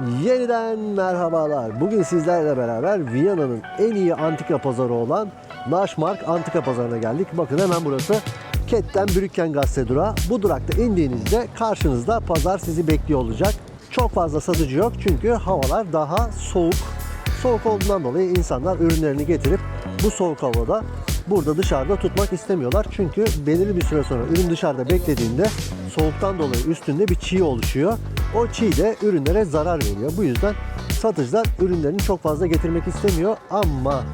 Yeniden merhabalar. Bugün sizlerle beraber Viyana'nın en iyi antika pazarı olan Naşmark Antika Pazarı'na geldik. Bakın hemen burası Ketten Brücken Gazete durağı. Bu durakta indiğinizde karşınızda pazar sizi bekliyor olacak. Çok fazla satıcı yok çünkü havalar daha soğuk. Soğuk olduğundan dolayı insanlar ürünlerini getirip bu soğuk havada burada dışarıda tutmak istemiyorlar. Çünkü belirli bir süre sonra ürün dışarıda beklediğinde soğuktan dolayı üstünde bir çiğ oluşuyor. O çiğ de ürünlere zarar veriyor. Bu yüzden satıcılar ürünlerini çok fazla getirmek istemiyor ama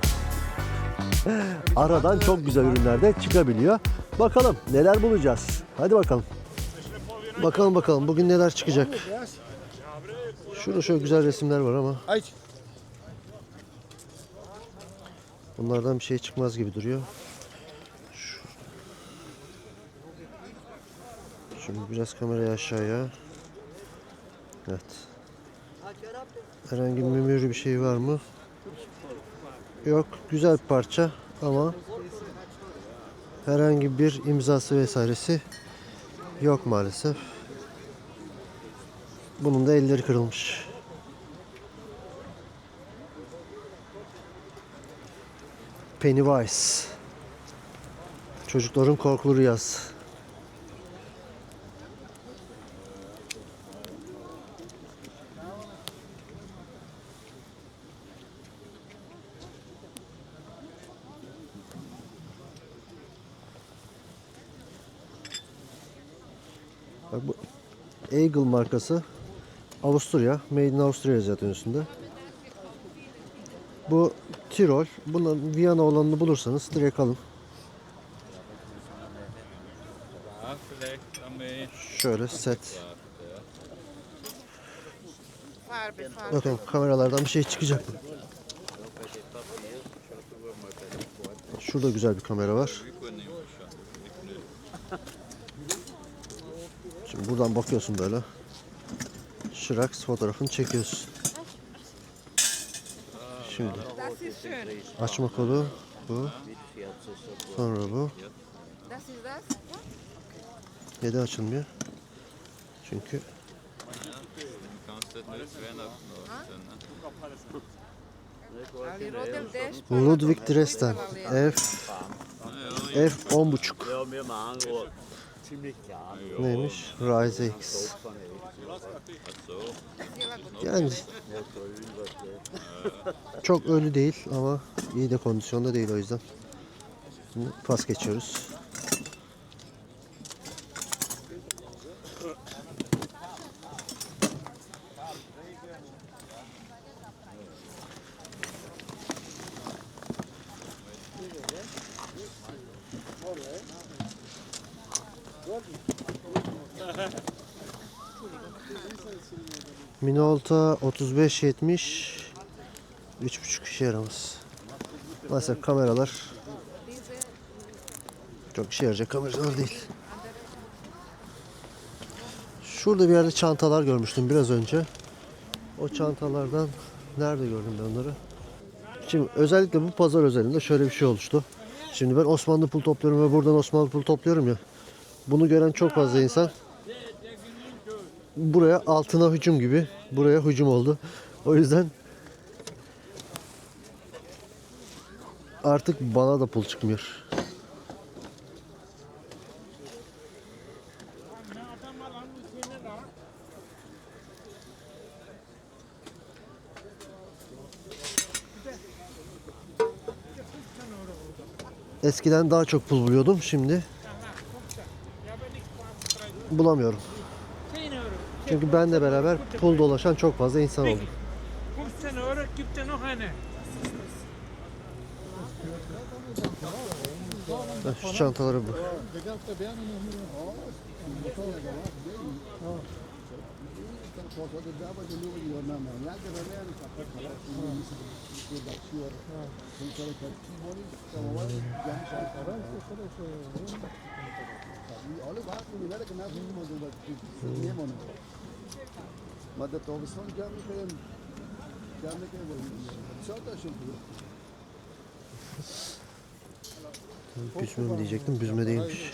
aradan çok güzel ürünler de çıkabiliyor. Bakalım neler bulacağız. Hadi bakalım. Bakalım bakalım bugün neler çıkacak. Şurada şöyle güzel resimler var ama bunlardan bir şey çıkmaz gibi duruyor. Şimdi biraz kamerayı aşağıya. Evet. Herhangi bir mümürü bir şey var mı? Yok. Güzel bir parça ama herhangi bir imzası vesairesi yok maalesef. Bunun da elleri kırılmış. Pennywise. Çocukların korkulu rüyası. Eagle markası Avusturya. Made in Austria zaten üstünde. Bu Tirol. Bunun Viyana olanını bulursanız direkt alın. Şöyle set. Bakalım kameralardan bir şey çıkacak mı? Şurada güzel bir kamera var. Şimdi buradan bakıyorsun böyle. Şıraks fotoğrafını çekiyorsun. Şimdi açma kolu bu. Sonra bu. Neden açılmıyor? Çünkü. Ludwig Dresden F F 10 buçuk. Neymiş? Rise X. Yani çok ölü değil ama iyi de kondisyonda değil o yüzden. Şimdi pas geçiyoruz. Minolta 35-70 3.5 işe yaramaz. Maalesef kameralar çok işe yarayacak kameralar değil. Şurada bir yerde çantalar görmüştüm biraz önce. O çantalardan nerede gördüm ben onları? Şimdi özellikle bu pazar özelinde şöyle bir şey oluştu. Şimdi ben Osmanlı pul topluyorum ve buradan Osmanlı pul topluyorum ya. Bunu gören çok fazla insan buraya altına hücum gibi buraya hücum oldu. O yüzden artık bana da pul çıkmıyor. Eskiden daha çok pul buluyordum. Şimdi bulamıyorum. Çünkü benle beraber pul dolaşan çok fazla insan oldu. 15 Euro gibt noch eine. Heh, Şu çantaları bu. Maar madde olursa gelmek önemli. Gelmek önemli. Sağ taşın Büzme mi diyecektim, büzme değilmiş.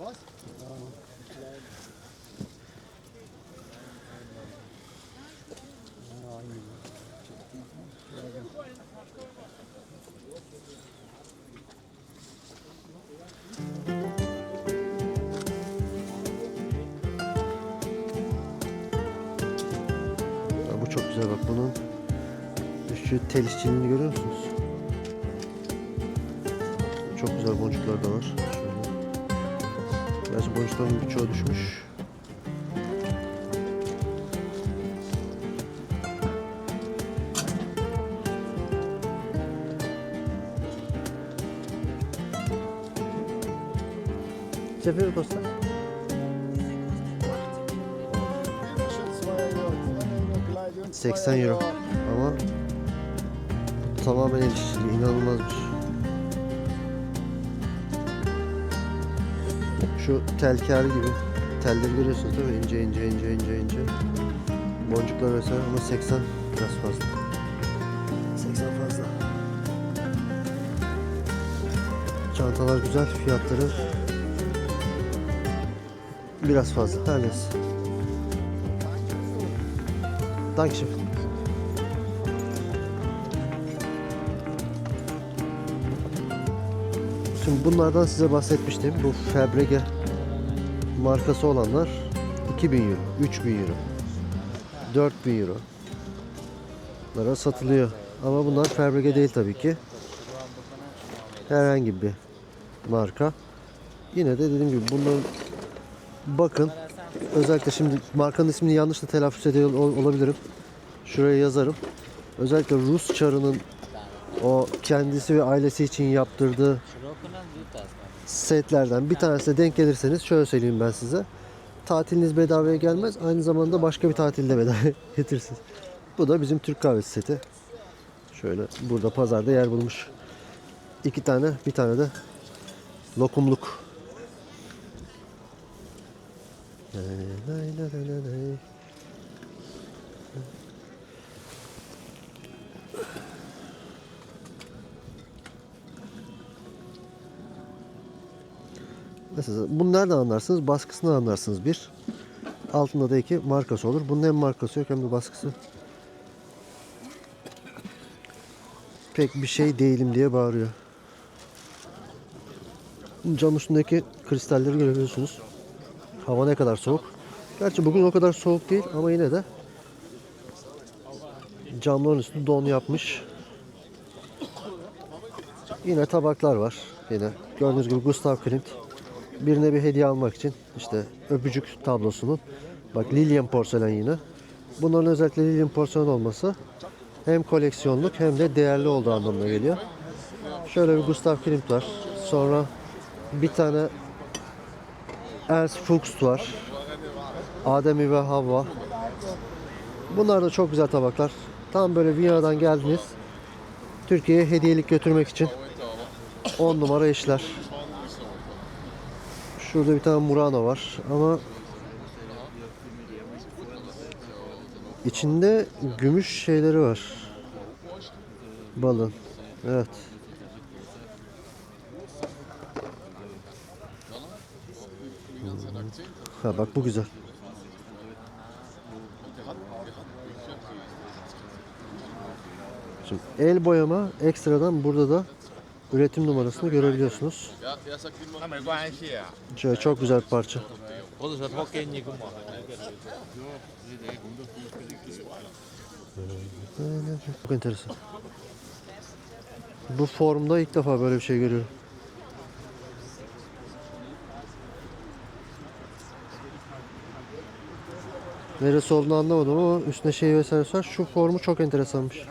Bas. Şu tel işçiliğini görüyor musunuz? Çok güzel boncuklar da var. Şöyle. Gerçi boncukların birçoğu düşmüş. Sefer dostlar. 80 euro. Ama tamamen el işçiliği inanılmazmış. Şu telkar gibi telleri görüyorsunuz değil mi? İnce ince ince ince ince. Boncuklar vesaire ama 80 biraz fazla. 80 fazla. Çantalar güzel fiyatları biraz fazla her neyse. Dankeschön. Şimdi bunlardan size bahsetmiştim. Bu Fabrege markası olanlar 2000 euro, 3000 euro, 4000 euro. Bunlara satılıyor. Ama bunlar Fabrege değil tabii ki. Herhangi bir marka. Yine de dediğim gibi bunların bakın özellikle şimdi markanın ismini yanlış da telaffuz ediyor ol- olabilirim. Şuraya yazarım. Özellikle Rus çarının o kendisi ve ailesi için yaptırdığı setlerden bir tanesine denk gelirseniz şöyle söyleyeyim ben size. Tatiliniz bedavaya gelmez. Aynı zamanda başka bir tatilde bedavaya getirirsiniz. Bu da bizim Türk kahvesi seti. Şöyle burada pazarda yer bulmuş. İki tane, bir tane de lokumluk. Lay lay lay lay lay. Mesela bunu nereden anlarsınız? Baskısını anlarsınız bir. Altında da iki markası olur. Bunun hem markası yok hem de baskısı. Pek bir şey değilim diye bağırıyor. Cam üstündeki kristalleri görebiliyorsunuz. Hava ne kadar soğuk. Gerçi bugün o kadar soğuk değil ama yine de camların üstü don yapmış. Yine tabaklar var. Yine gördüğünüz gibi Gustav Klimt birine bir hediye almak için işte öpücük tablosunun bak Lilian porselen yine. Bunların özellikle Lilian porselen olması hem koleksiyonluk hem de değerli olduğu anlamına geliyor. Şöyle bir Gustav Klimt var. Sonra bir tane Ernst Fuchs var. Ademi ve Havva. Bunlar da çok güzel tabaklar. Tam böyle Viyana'dan geldiniz. Türkiye'ye hediyelik götürmek için 10 numara işler. Şurada bir tane Murano var ama içinde gümüş şeyleri var. Balın. Evet. Ha bak bu güzel. Şimdi el boyama ekstradan burada da üretim numarasını görebiliyorsunuz. Şöyle çok güzel bir parça. Çok enteresan. Bu formda ilk defa böyle bir şey görüyorum. Neresi olduğunu anlamadım ama üstüne şey vesaire var. Şu formu çok enteresanmış.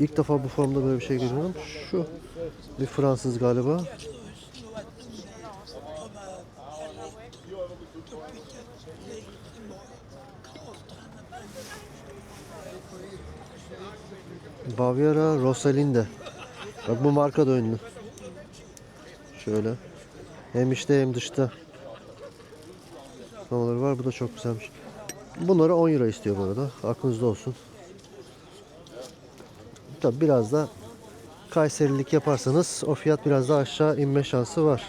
İlk defa bu formda böyle bir şey görüyorum. Şu bir Fransız galiba. Baviera Rosalinde. Bak bu marka da ünlü. Şöyle. Hem içte hem dışta. Havaları var. Bu da çok güzelmiş. Bunları 10 euro istiyor bu arada. Aklınızda olsun. Tabi biraz da Kayserilik yaparsanız o fiyat biraz daha aşağı inme şansı var.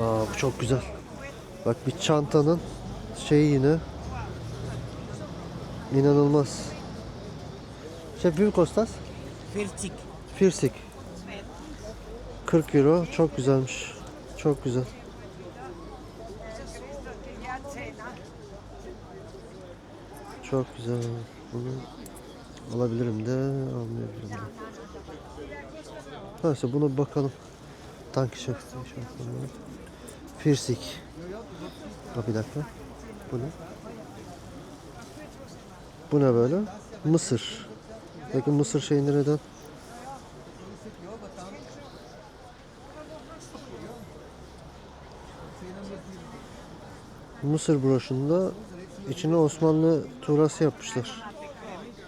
Aa bu çok güzel. Bak bir çantanın şeyi yine inanılmaz. Şef bir kostas? 40. Firsik. 40 euro. Çok güzelmiş. Çok güzel. Çok güzel. Bunu alabilirim de almayabilirim de. Neyse buna bakalım. Tank şef. Firsik. Ha, bir dakika. Bu ne? Bu ne böyle? Mısır. Peki mısır şeyini neden? Mısır broşunda içine Osmanlı tuğrası yapmışlar.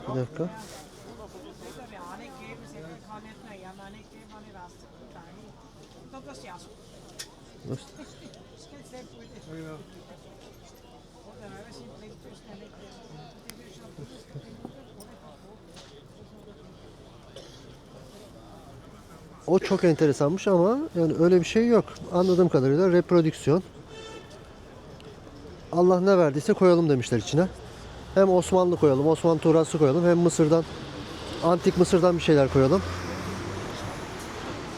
Bir dakika. O çok enteresanmış ama yani öyle bir şey yok. Anladığım kadarıyla reprodüksiyon. Allah ne verdiyse koyalım demişler içine. Hem Osmanlı koyalım, Osmanlı tuğrası koyalım. Hem Mısır'dan, antik Mısır'dan bir şeyler koyalım.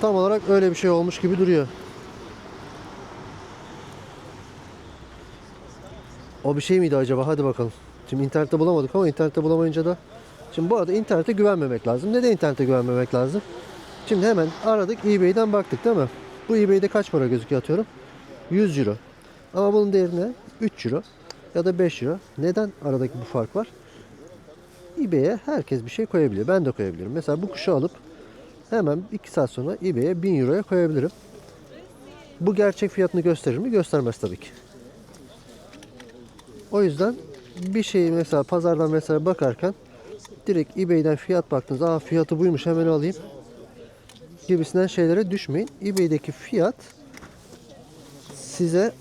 Tam olarak öyle bir şey olmuş gibi duruyor. O bir şey miydi acaba? Hadi bakalım. Şimdi internette bulamadık ama internette bulamayınca da Şimdi bu arada internete güvenmemek lazım. Neden internete güvenmemek lazım? Şimdi hemen aradık eBay'den baktık değil mi? Bu eBay'de kaç para gözüküyor atıyorum? 100 euro. Ama bunun değerine 3 euro ya da 5 euro. Neden aradaki bu fark var? eBay'e herkes bir şey koyabiliyor. Ben de koyabilirim. Mesela bu kuşu alıp hemen 2 saat sonra eBay'e 1000 euroya koyabilirim. Bu gerçek fiyatını gösterir mi? Göstermez tabii ki. O yüzden bir şeyi mesela pazardan mesela bakarken direkt eBay'den fiyat baktınız. Aa fiyatı buymuş hemen alayım gibisinden şeylere düşmeyin. eBay'deki fiyat size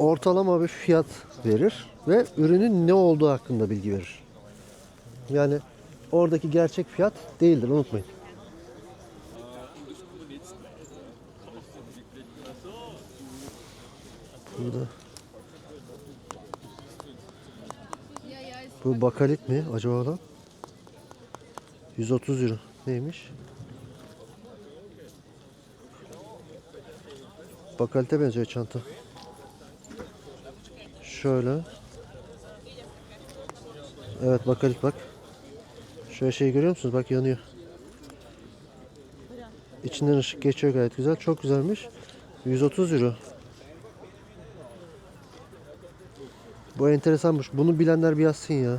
ortalama bir fiyat verir ve ürünün ne olduğu hakkında bilgi verir. Yani oradaki gerçek fiyat değildir unutmayın. Burada Bu bakalit mi acaba lan? 130 euro. Neymiş? Bakalite benziyor çanta. Şöyle. Evet bakalit bak. Şöyle şey görüyor musunuz? Bak yanıyor. İçinden ışık geçiyor gayet güzel. Çok güzelmiş. 130 euro. Bu enteresanmış. Bunu bilenler bir yazsın ya.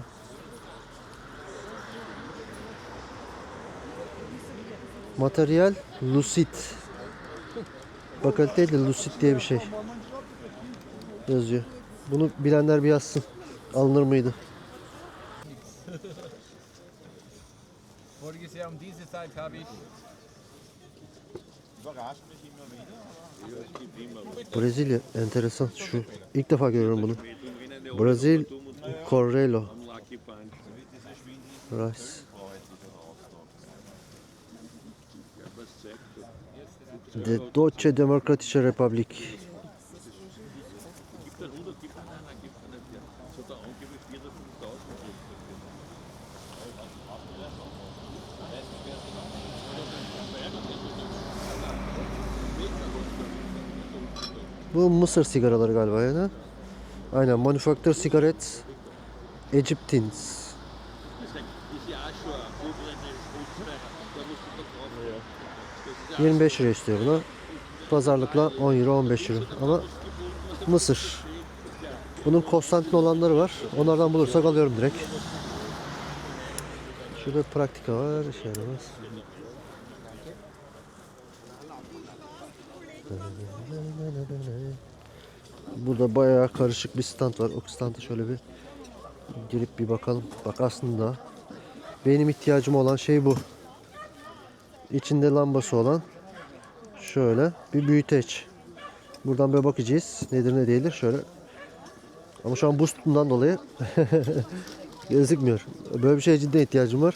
Materyal Lucid. Bakalite değil de Lucid diye bir şey. Yazıyor. Bunu bilenler bir yazsın. Alınır mıydı? Brezilya enteresan. Şu ilk defa görüyorum bunu. Brazil Correlo Rice. De Deutsche Demokratische Republik. Bu Mısır sigaraları galiba yani. Aynen Manufacture Cigarettes Egyptians. 25 lira istiyor buna. Pazarlıkla 10 euro 15 euro. Ama Mısır. Bunun Konstantin olanları var. Onlardan bulursak alıyorum direkt. Şurada praktika var. işe yaramaz. Burada bayağı karışık bir stand var. O standa şöyle bir girip bir bakalım. Bak aslında benim ihtiyacım olan şey bu. İçinde lambası olan şöyle bir büyüteç. Buradan bir bakacağız. Nedir ne değildir şöyle. Ama şu an buz tutumdan dolayı Gözükmüyor. Böyle bir şeye cidden ihtiyacım var.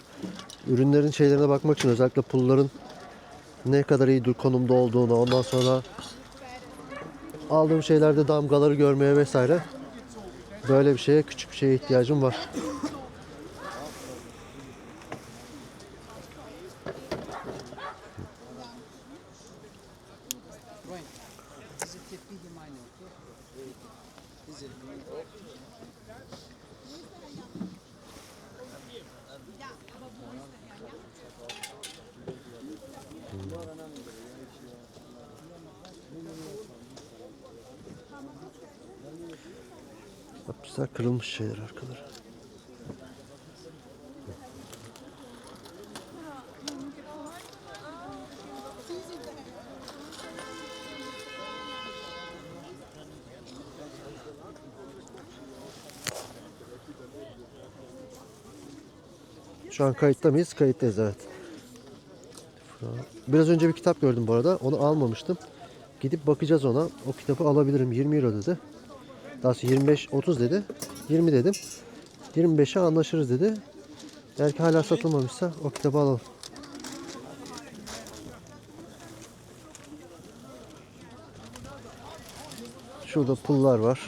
Ürünlerin şeylerine bakmak için özellikle pulların ne kadar iyi konumda olduğunu ondan sonra aldığım şeylerde damgaları görmeye vesaire böyle bir şeye küçük bir şeye ihtiyacım var. Kırılmış şeyler arkaları. Şu an kayıtta mıyız? Kayıttayız evet. Biraz önce bir kitap gördüm bu arada. Onu almamıştım. Gidip bakacağız ona. O kitabı alabilirim. 20 euro dedi. Daha sonra 25 30 dedi. 20 dedim. 25'e anlaşırız dedi. Eğer ki hala satılmamışsa o kitabı alalım. Şurada pullar var.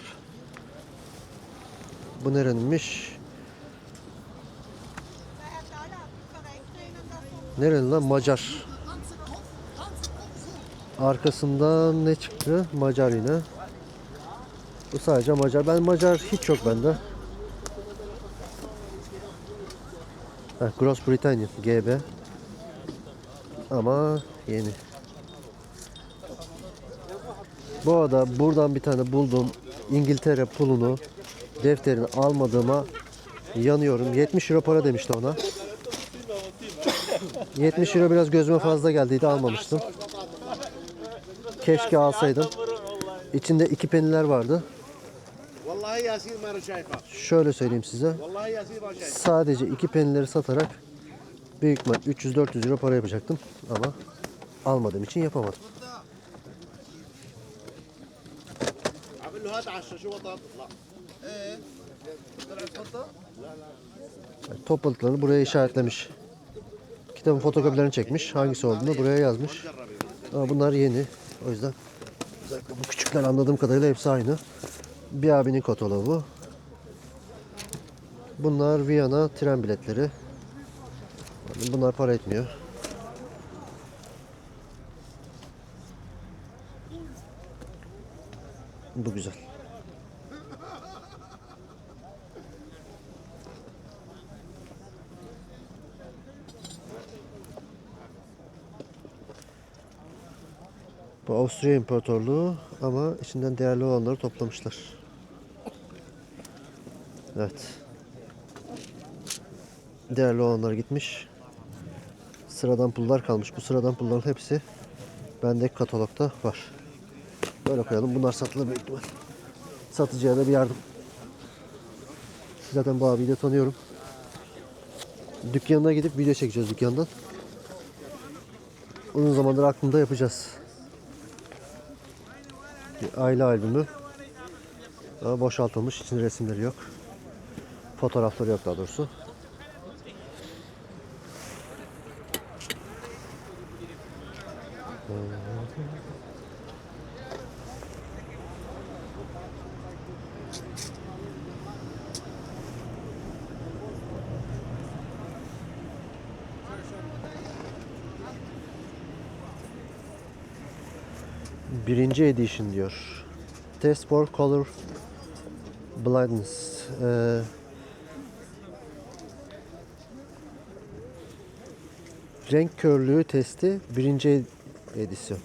Bu nereninmiş? Nerenin lan? Macar. Arkasından ne çıktı? Macar yine. Bu sadece Macar. Ben Macar hiç yok bende. Heh, Gross Britannia GB. Ama yeni. Bu arada buradan bir tane buldum. İngiltere pulunu defterini almadığıma yanıyorum. 70 euro para demişti ona. 70 euro biraz gözüme fazla geldiydi almamıştım. Keşke alsaydım. İçinde iki peniler vardı. Şöyle söyleyeyim size. Sadece iki penileri satarak büyük ihtimal 300-400 euro para yapacaktım ama almadığım için yapamadım. Yani topladıklarını buraya işaretlemiş. Kitabın fotokopilerini çekmiş. Hangisi olduğunu buraya yazmış. Ama bunlar yeni. O yüzden bu küçükler anladığım kadarıyla hepsi aynı. Bir abinin kataloğu. Bunlar Viyana tren biletleri. Bunlar para etmiyor. Bu güzel. Bu Avusturya İmparatorluğu ama içinden değerli olanları toplamışlar. Evet. Değerli olanlar gitmiş. Sıradan pullar kalmış. Bu sıradan pulların hepsi bendeki katalogda var. Böyle koyalım. Bunlar satılır büyük ihtimal. Satıcıya da bir yardım. Zaten bu abiyi de tanıyorum. Dükkanına gidip video çekeceğiz dükkandan. Uzun zamandır aklımda yapacağız. Bir aile albümü. Ama boşaltılmış. içinde resimleri yok. Fotoğrafları yok daha doğrusu. Birinci edition diyor. Test for color blindness. Ee, renk körlüğü testi birinci edisyon.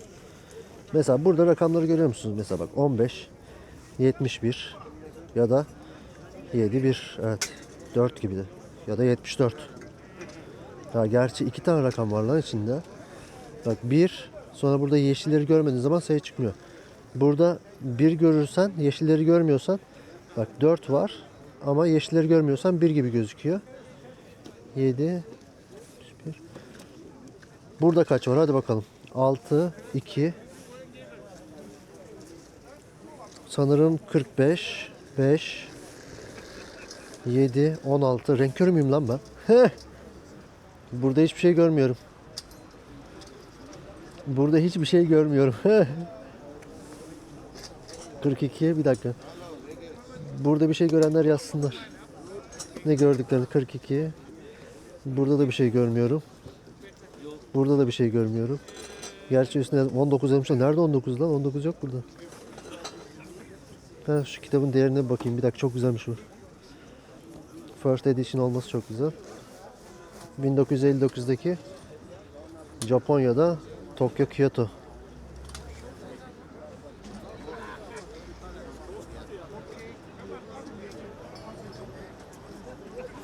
Mesela burada rakamları görüyor musunuz? Mesela bak 15, 71 ya da 71 evet 4 gibi de ya da 74. Ya gerçi iki tane rakam var lan içinde. Bak 1 sonra burada yeşilleri görmediğin zaman sayı çıkmıyor. Burada 1 görürsen yeşilleri görmüyorsan bak 4 var ama yeşilleri görmüyorsan 1 gibi gözüküyor. 7 1 Burada kaç var hadi bakalım. 6 2 Sanırım 45 5 7, 16. Renk körü müyüm lan ben? Heh. Burada hiçbir şey görmüyorum. Burada hiçbir şey görmüyorum. Heh. 42 bir dakika. Burada bir şey görenler yazsınlar. Ne gördüklerini 42. Burada da bir şey görmüyorum. Burada da bir şey görmüyorum. Gerçi üstüne 19 yazmışlar. Nerede 19 lan? 19 yok burada. Ha, şu kitabın değerine bakayım. Bir dakika çok güzelmiş bu. First edition olması çok güzel. 1959'daki Japonya'da Tokyo Kyoto.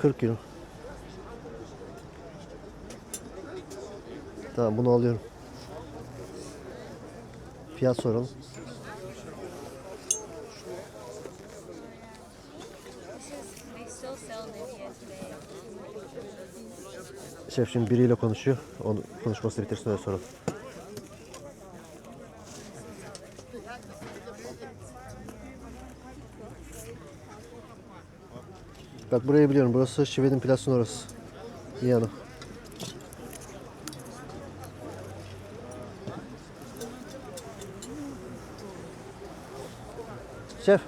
Kırk euro. Tamam bunu alıyorum. Fiyat soralım. Şef şimdi biriyle konuşuyor. Onu konuşmasını bitirsin öyle soralım. Bak burayı biliyorum. Burası Şived'in plasının orası. Viyana. Şef.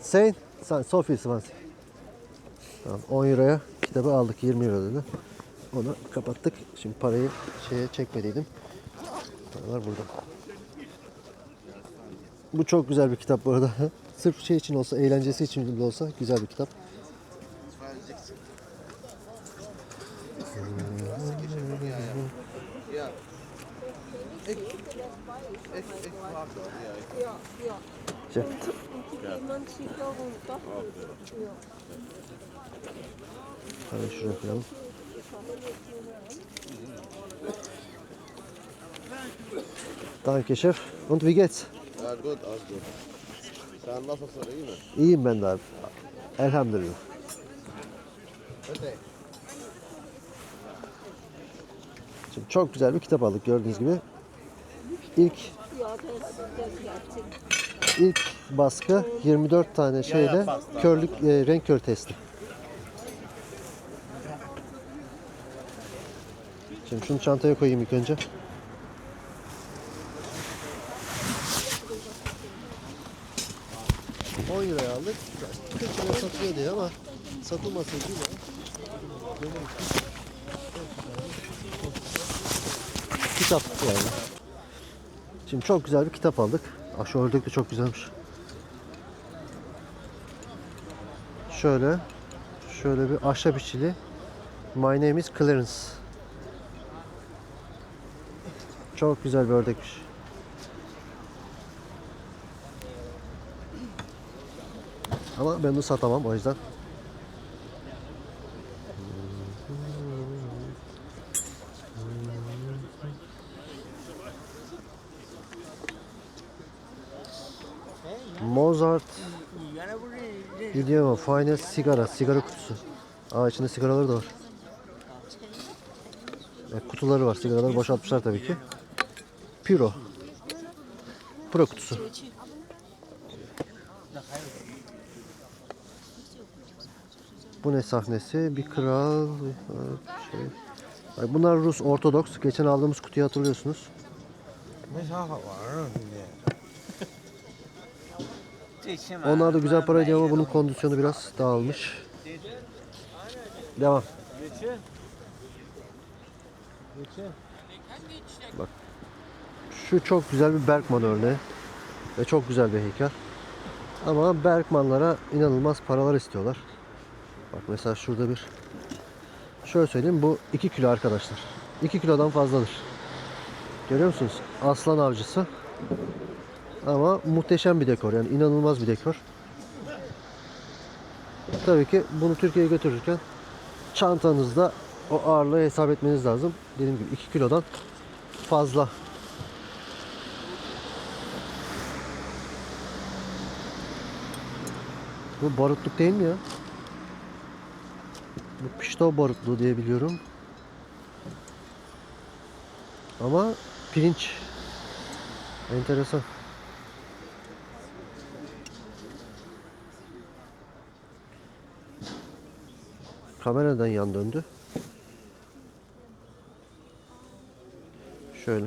Saint, Saint Sophie Swansea. Tamam 10 euroya kitabı aldık 20 euro dedi. Onu kapattık. Şimdi parayı şeye çekmediydim. Paralar burada. Bu çok güzel bir kitap bu arada. Sırf şey için olsa, eğlencesi için bile olsa güzel bir kitap. Parayı şuraya koyalım. Danke Chef. Und wie geht's? Ja, goed, alles goed. Sen nasılsın, iyi mi? İyiyim ben de abi. Elhamdülillah. Öte. Şimdi çok güzel bir kitap aldık gördüğünüz gibi. İlk ilk baskı 24 tane şeyle körlük e, renk kör testi. Şimdi şunu çantaya koyayım ilk önce. ...10 liraya aldık. 40 liraya satılıyor diye ama satılmasın değil mi? kitap yani. Şimdi çok güzel bir kitap aldık. Ah şu ördek de çok güzelmiş. Şöyle şöyle bir ahşap işçili. My name is Clarence. Çok güzel bir ördekmiş. Ama ben bunu satamam o yüzden. Finest sigara, sigara kutusu. Aa içinde sigaraları da var. E, kutuları var, sigaraları boşaltmışlar tabii ki. Piro. Pro kutusu. Bu ne sahnesi? Bir kral, şey. Bunlar Rus Ortodoks. Geçen aldığımız kutuyu hatırlıyorsunuz. Onlar da güzel para ediyor ama bunun kondisyonu biraz dağılmış. Devam. Bak. Şu çok güzel bir Bergman örneği. Ve çok güzel bir heykel. Ama Bergmanlara inanılmaz paralar istiyorlar. Bak mesela şurada bir şöyle söyleyeyim bu 2 kilo arkadaşlar. 2 kilodan fazladır. Görüyor musunuz? Aslan avcısı. Ama muhteşem bir dekor yani inanılmaz bir dekor. Tabii ki bunu Türkiye'ye götürürken çantanızda o ağırlığı hesap etmeniz lazım. Dediğim gibi 2 kilodan fazla. Bu barutluk değil mi ya? Bu pişto barutluğu diye biliyorum. Ama pirinç Enteresan. Kameradan yan döndü. Şöyle.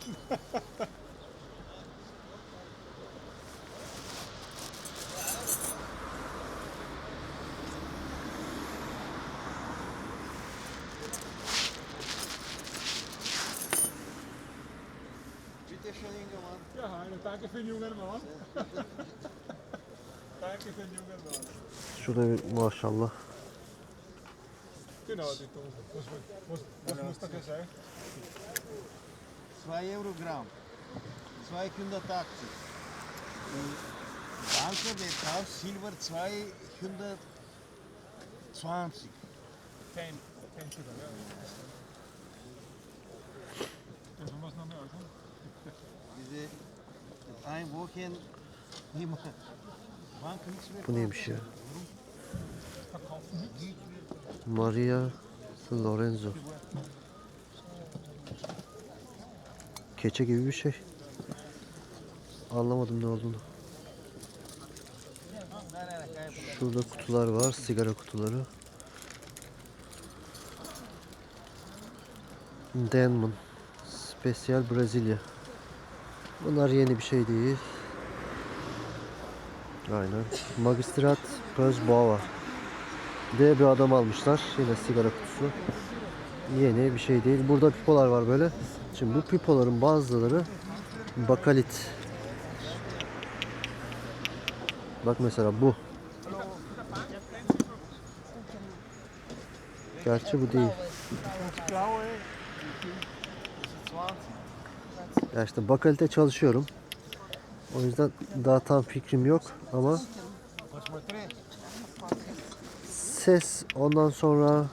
Bitte schön, Ingemann. Ja, eine danke für den jungen Mann. danke für den jungen Mann. Şurada bir maşallah. Genau, die Dose. Was, was, was muss das sein? 2 Euro Gramm. 280. Und Danke, der Kauf Silber 220. 10, 10 Sugar, ja. Dürfen wir es noch mehr anschauen? Diese ein Wochen immer Banken nichts mehr. Bu neymiş ya? Maria Lorenzo. Keçe gibi bir şey. Anlamadım ne olduğunu. Şurada kutular var, sigara kutuları. Denman. Special Brezilya. Bunlar yeni bir şey değil. Aynen. Magistrat Pöz Boğa diye bir adam almışlar. Yine sigara kutusu. Yeni bir şey değil. Burada pipolar var böyle. Şimdi bu pipoların bazıları bakalit. Bak mesela bu. Gerçi bu değil. Ya işte bakalite çalışıyorum. O yüzden daha tam fikrim yok ama ses ondan sonra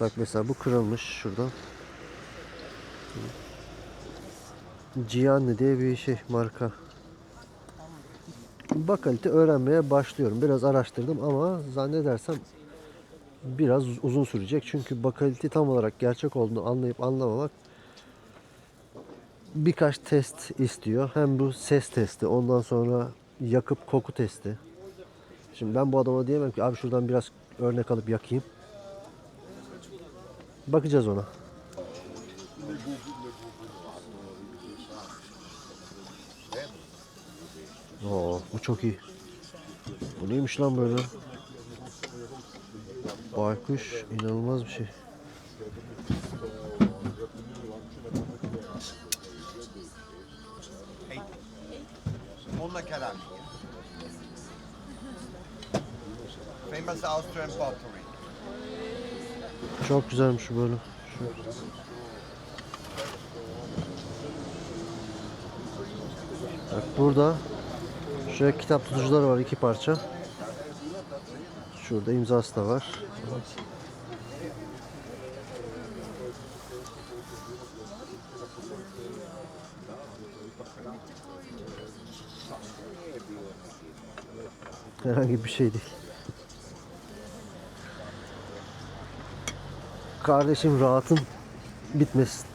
bak mesela bu kırılmış şuradan. Gianni diye bir şey marka. Bakalite öğrenmeye başlıyorum. Biraz araştırdım ama zannedersem biraz uzun sürecek. Çünkü bakalite tam olarak gerçek olduğunu anlayıp anlamamak birkaç test istiyor. Hem bu ses testi, ondan sonra yakıp koku testi. Şimdi ben bu adama diyemem ki abi şuradan biraz örnek alıp yakayım. Bakacağız ona. Oo, bu çok iyi. Bu neymiş lan böyle? Baykuş inanılmaz bir şey. Wunderkeramic. Famous Austrian pottery. Çok güzelmiş şu böyle. Şu. Bak burada şöyle kitap tutucuları var iki parça. Şurada imzası da var. Herhangi bir şey değil. Kardeşim rahatın bitmesin.